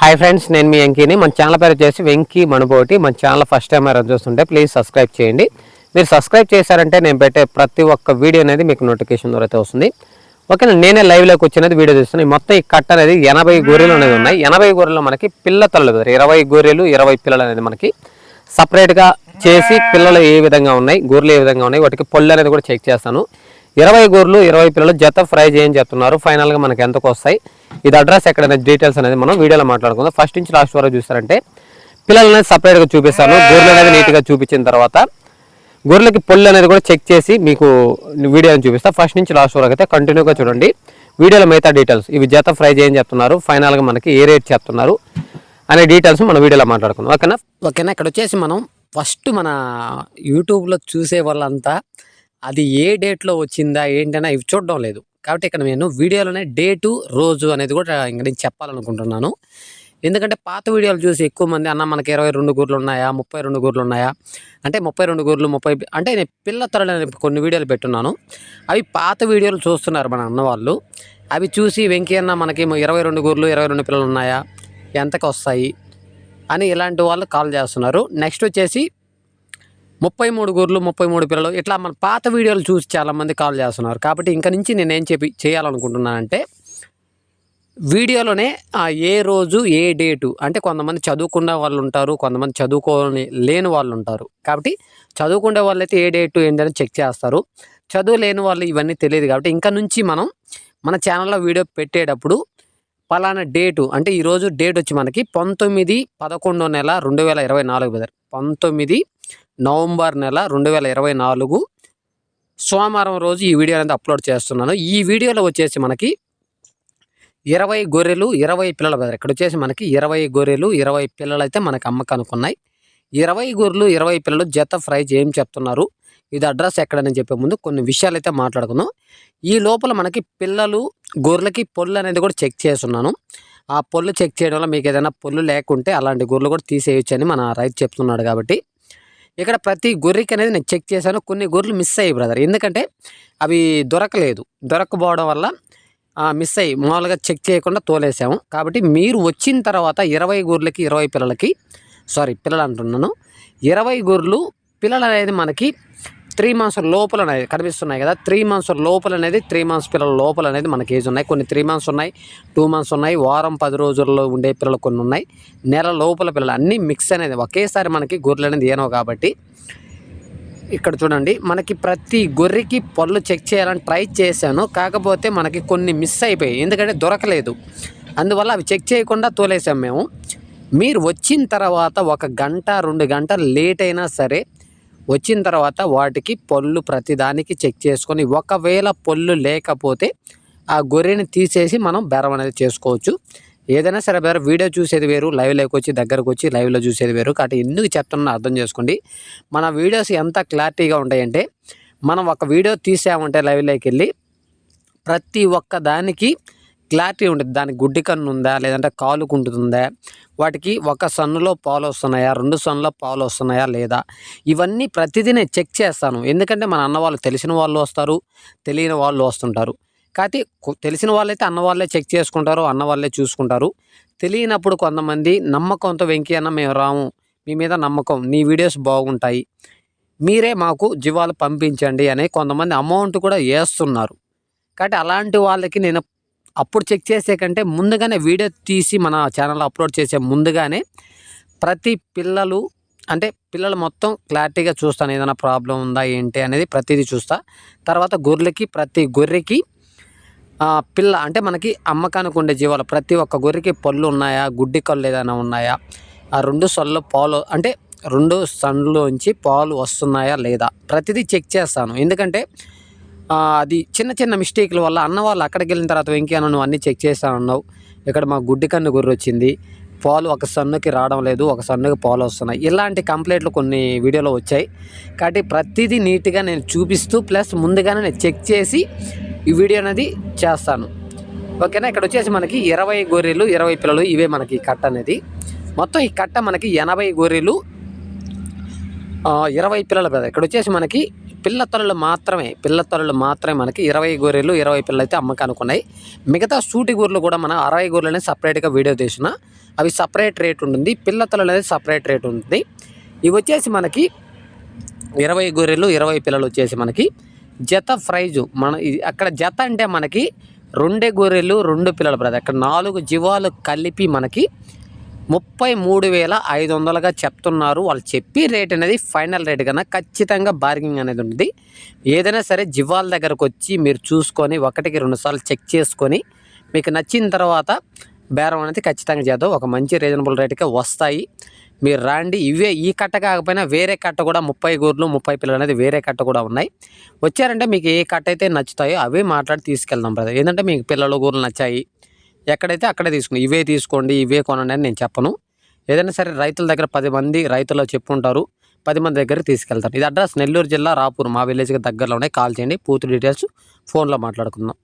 Hi friends నేను మీ వెంకీని. మన channel పేరు వచ్చేసి వెంకీ మణుపోటి మన ఛానల్ ఫస్ట్ టైం ఎవరైనా చూస్తుంటే ప్లీజ్ సబ్స్క్రైబ్ చేయండి. మీరు సబ్స్క్రైబ్ చేశారంటే నేను పెట్టే ప్రతి ఒక్క వీడియో అనేది మీకు నోటిఫికేషన్ ద్వారా అయితే వస్తుంది. ఓకేనా నేనే లైవ్లోకి వచ్చినది వీడియో చూస్తున్నాను మొత్తం ఈ కట్ట అనేది ఎనభై గొర్రెలు అనేది ఉన్నాయి. ఎనభై గొర్రెలు మనకి పిల్ల తల్లు కదా ఇరవై గొర్రెలు ఇరవై పిల్లలు అనేది మనకి సపరేట్గా చేసి పిల్లలు ఏ విధంగా ఉన్నాయి గొర్రెలు ఏ విధంగా ఉన్నాయి వాటికి పళ్ళు అనేది కూడా చెక్ చేస్తాను. ఇరవై గొర్రెలు ఇరవై పిల్లలు జత ఫ్రై చేయని చెప్తున్నారు ఫైనల్గా మనకి ఎంతకు వస్తాయి? ఇది అడ్రస్ ఎక్కడైనా డీటెయిల్స్ అనేది మనం వీడియోలో మాట్లాడుకుందాం. ఫస్ట్ నుంచి లాస్ట్ వరకు చూస్తారంటే పిల్లలు అనేది సపరేట్గా చూపిస్తాను. గొర్రెలు అనేది నీట్గా చూపించిన తర్వాత గొర్రెలకి పొల్లు అనేది కూడా చెక్ చేసి మీకు వీడియోని చూపిస్తా. ఫస్ట్ నుంచి లాస్ట్ వరకు అయితే కంటిన్యూగా చూడండి. వీడియోలో మిగతా డీటెయిల్స్ ఇవి జత ఫ్రై చేయని చెప్తున్నారు ఫైనల్గా మనకి ఏ రేట్ చెప్తున్నారు అనే డీటెయిల్స్ మన వీడియోలో మాట్లాడుకుందాం. ఓకేనా? ఓకేనా? ఇక్కడ వచ్చేసి మనం ఫస్ట్ మన యూట్యూబ్లో చూసే వాళ్ళంతా అది ఏ డేట్లో వచ్చిందా ఏంటనే ఇవి చూడడం లేదు. కాబట్టి ఇక్కడ నేను వీడియోలోనే డేటు రోజు అనేది కూడా ఇంకా నేను చెప్పాలనుకుంటున్నాను. ఎందుకంటే పాత వీడియోలు చూసి ఎక్కువ మంది అన్న మనకి ఇరవై రెండు గూర్లు ఉన్నాయా ముప్పై రెండు గూర్లు ఉన్నాయా? అంటే ముప్పై రెండు గూర్లు ముప్పై అంటే నేను పిల్ల తరలని కొన్ని వీడియోలు పెట్టున్నాను. అవి పాత వీడియోలు చూస్తున్నారు మన అన్న వాళ్ళు. అవి చూసి వెంకీ అన్న మనకి ఇరవై రెండు గూర్లు ఇరవై రెండు పిల్లలు ఉన్నాయా ఎంతకు వస్తాయి అని ఇలాంటి వాళ్ళు కాల్ చేస్తున్నారు. నెక్స్ట్ వచ్చేసి ముప్పై మూడు గొర్రెలు ముప్పై మూడు పిల్లలు ఇట్లా మన పాత వీడియోలు చూసి చాలామంది కాల్ చేస్తున్నారు. కాబట్టి ఇంక నుంచి నేనేం చెప్పి చేయాలనుకుంటున్నానంటే వీడియోలోనే ఏ రోజు ఏ డేటు అంటే కొంతమంది చదువుకున్న వాళ్ళు ఉంటారు కొంతమంది చదువుకోని లేని వాళ్ళు ఉంటారు. కాబట్టి చదువుకునే వాళ్ళు అయితే ఏ డేటు ఏంటని చెక్ చేస్తారు. చదువు లేని వాళ్ళు ఇవన్నీ తెలియదు కాబట్టి ఇంకా నుంచి మనం మన ఛానల్లో వీడియో పెట్టేటప్పుడు పలానా డేటు అంటే ఈరోజు డేట్ వచ్చి మనకి పంతొమ్మిది పదకొండో నెల రెండు వేల ఇరవై నాలుగు పంతొమ్మిది నవంబర్ నెల రెండు వేల ఇరవై నాలుగు సోమవారం రోజు ఈ వీడియో అనేది అప్లోడ్ చేస్తున్నాను. ఈ వీడియోలో వచ్చేసి మనకి ఇరవై గొర్రెలు ఇరవై పిల్లల బ్రదర్ ఇక్కడ వచ్చేసి మనకి ఇరవై గొర్రెలు ఇరవై పిల్లలు అయితే మనకి అమ్మకనుకున్నాయి ఇరవై గొర్రెలు ఇరవై పిల్లలు జత ఫ్రై ఏం చెప్తున్నారు. ఇది అడ్రస్ ఎక్కడని చెప్పే ముందు కొన్ని విషయాలు అయితే మాట్లాడుకుందాం. ఈ లోపల మనకి పిల్లలు గొర్రెలకి పొల్లు అనేది కూడా చెక్ చేస్తున్నాను. ఆ పొల్లు చెక్ చేయడం వల్ల మీకు ఏదైనా పొల్లు లేకుంటే అలాంటి గొర్రెలు కూడా తీసేయచ్చు అని మన రైతు చెప్తున్నాడు కాబట్టి ఇక్కడ ప్రతి గొర్రెకి అనేది నేను చెక్ చేశాను. కొన్ని గొర్రెలు మిస్ అయ్యాయి బ్రదర్ ఎందుకంటే అవి దొరకలేదు. దొరకపోవడం వల్ల మిస్ అయ్యి మామూలుగా చెక్ చేయకుండా తోలేసాము. కాబట్టి మీరు వచ్చిన తర్వాత ఇరవై గొర్రెలకి ఇరవై పిల్లలకి సారీ పిల్లలు అంటున్నాను. ఇరవై గొర్రెలు పిల్లలు అనేది మనకి త్రీ మంత్స్ లోపల అనేది కనిపిస్తున్నాయి కదా. త్రీ మంత్స్ లోపల అనేది త్రీ మంత్స్ పిల్లల లోపల అనేది మనకి ఏజ్ ఉన్నాయి. కొన్ని త్రీ మంత్స్ ఉన్నాయి టూ మంత్స్ ఉన్నాయి వారం పది రోజుల్లో ఉండే పిల్లలు కొన్ని ఉన్నాయి. నెల లోపల పిల్లలు అన్నీ మిక్స్ అనేది ఒకేసారి మనకి గొర్రెలు అనేది ఏనో కాబట్టి ఇక్కడ చూడండి మనకి ప్రతి గొర్రెకి పళ్ళు చెక్ చేయాలని ట్రై చేశాను. కాకపోతే మనకి కొన్ని మిస్ అయిపోయాయి. ఎందుకంటే దొరకలేదు. అందువల్ల అవి చెక్ చేయకుండా తోలేసాం మేము. మీరు వచ్చిన తర్వాత ఒక గంట రెండు గంటలు లేట్ అయినా సరే వచ్చిన తర్వాత వాటికి పళ్ళు ప్రతిదానికి చెక్ చేసుకొని ఒకవేళ పళ్ళు లేకపోతే ఆ గొర్రెని తీసేసి మనం బెరం అనేది చేసుకోవచ్చు. ఏదైనా సరే బెర వీడియో చూసేది వేరు లైవ్లోకి వచ్చి దగ్గరకు వచ్చి లైవ్లో చూసేది వేరు. కాబట్టి ఎందుకు చెప్తున్నా అర్థం చేసుకోండి. మన వీడియోస్ ఎంత క్లారిటీగా ఉంటాయంటే మనం ఒక వీడియో తీసామంటే లైవ్లోకి వెళ్ళి ప్రతి ఒక్క దానికి క్లారిటీ ఉంటుంది దానికి గుడ్డి కన్ను ఉందా లేదంటే కాలు కుంటుతుందా? వాటికి ఒక సన్నులో పాలు వస్తున్నాయా? రెండు సన్నులో పాలు వస్తున్నాయా? లేదా? ఇవన్నీ ప్రతిదీ నేను చెక్ చేస్తాను. ఎందుకంటే మన అన్న వాళ్ళు తెలిసిన వాళ్ళు వస్తారు తెలియని వాళ్ళు వస్తుంటారు. కాబట్టి తెలిసిన వాళ్ళైతే అన్న వాళ్ళే చెక్ చేసుకుంటారు అన్న వాళ్ళే చూసుకుంటారు. తెలియనప్పుడు కొంతమంది నమ్మకంతో వెంకీ అన్న మేము రాము. మీ మీద నమ్మకం. నీ వీడియోస్ బాగుంటాయి. మీరే మాకు జీవాలు పంపించండి అని కొంతమంది అమౌంట్ కూడా వేస్తున్నారు. కాబట్టి అలాంటి వాళ్ళకి నేను అప్పుడు చెక్ చేసే కంటే ముందుగానే వీడియో తీసి మన ఛానల్లో అప్లోడ్ చేసే ముందుగానే ప్రతి పిల్లలు అంటే పిల్లలు మొత్తం క్లారిటీగా చూస్తాను ఏదైనా ప్రాబ్లం ఉందా ఏంటి అనేది ప్రతిదీ చూస్తా. తర్వాత గొర్రెలకి ప్రతి గొర్రెకి పిల్ల అంటే మనకి అమ్మకానికి ఉండే జీవాలు ప్రతి ఒక్క గొర్రెకి పళ్ళు ఉన్నాయా గుడ్డి కళ్ళు ఏదైనా ఉన్నాయా ఆ రెండు సొల్లు పాలు అంటే రెండు సన్లోంచి పాలు వస్తున్నాయా లేదా ప్రతిదీ చెక్ చేస్తాను. ఎందుకంటే అది చిన్న చిన్న మిస్టేక్ల వల్ల అన్న వాళ్ళు అక్కడికి వెళ్ళిన తర్వాత వెంకీ అన్న నువ్వు అన్నీ చెక్ చేస్తానన్నావు. ఇక్కడ మా గుడ్డి కన్ను గొర్రె వచ్చింది పాలు ఒక సన్నుకి రావడం లేదు ఒక సన్నుకి పాలు వస్తున్నాయి. ఇలాంటి కంప్లైంట్లు కొన్ని వీడియోలో వచ్చాయి. కాబట్టి ప్రతిదీ నీట్గా నేను చూపిస్తూ ప్లస్ ముందుగానే నేను చెక్ చేసి ఈ వీడియో అనేది చేస్తాను. ఓకేనా? ఇక్కడ వచ్చేసి మనకి ఇరవై గొర్రెలు ఇరవై పిల్లలు ఇవే మనకి కట్ట అనేది. మొత్తం ఈ కట్ట మనకి ఎనభై గొర్రెలు ఇరవై పిల్లలు కదా ఇక్కడ వచ్చేసి మనకి పిల్లతలలు మాత్రమే పిల్లతలలు మాత్రమే మనకి ఇరవై గొర్రెలు ఇరవై పిల్లలు అయితే అమ్మకానికి ఉన్నాయి మిగతా సూటి గొర్రెలు కూడా మన అరవై గొర్రెలనే సపరేట్గా వీడియో తీసిన అవి సపరేట్ రేట్ ఉంటుంది పిల్లతలలు అనేది సపరేట్ రేట్ ఉంటుంది. ఇవి వచ్చేసి మనకి ఇరవై గొర్రెలు ఇరవై పిల్లలు వచ్చేసి మనకి జత ప్రైజు. మన అక్కడ జత అంటే మనకి రెండే గొర్రెలు రెండు పిల్లలు బ్రదర్ అక్కడ నాలుగు జీవాలు కలిపి మనకి ముప్పై మూడు వేల ఐదు వందలుగా చెప్తున్నారు. వాళ్ళు చెప్పి రేట్ అనేది ఫైనల్ రేట్ కన్నా ఖచ్చితంగా బార్గింగ్ అనేది ఉంటుంది ఏదైనా సరే జివాల దగ్గరకు వచ్చి మీరు చూసుకొని ఒకటికి రెండుసార్లు చెక్ చేసుకొని మీకు నచ్చిన తర్వాత బేరం అనేది ఖచ్చితంగా చేద్దాం. ఒక మంచి రీజనబుల్ రేట్కే వస్తాయి. మీరు రాండి. ఇవే ఈ కట్ట కాకపోయినా వేరే కట్ట కూడా ముప్పై గూర్లు ముప్పై పిల్లలు అనేది వేరే కట్ట కూడా ఉన్నాయి. వచ్చారంటే మీకు ఏ కట్ట అయితే నచ్చుతాయో అవే మాట్లాడి తీసుకెళ్దాం బ్రదర్ ఏంటంటే మీకు పిల్లలు గూర్లు నచ్చాయి. ఎక్కడైతే అక్కడే తీసుకుని ఇవే తీసుకోండి ఇవే కొనండి అని నేను చెప్పను. ఏదైనా సరే రైతుల దగ్గర పది మంది రైతులు చెప్పుంటారు పది మంది దగ్గర తీసుకెళ్తారు. ఇది అడ్రస్ నెల్లూరు జిల్లా రాపూర్ మా విలేజ్కి దగ్గరలోనే. కాల్ చేయండి పూర్తి డీటెయిల్స్ ఫోన్లో మాట్లాడుకుందాం.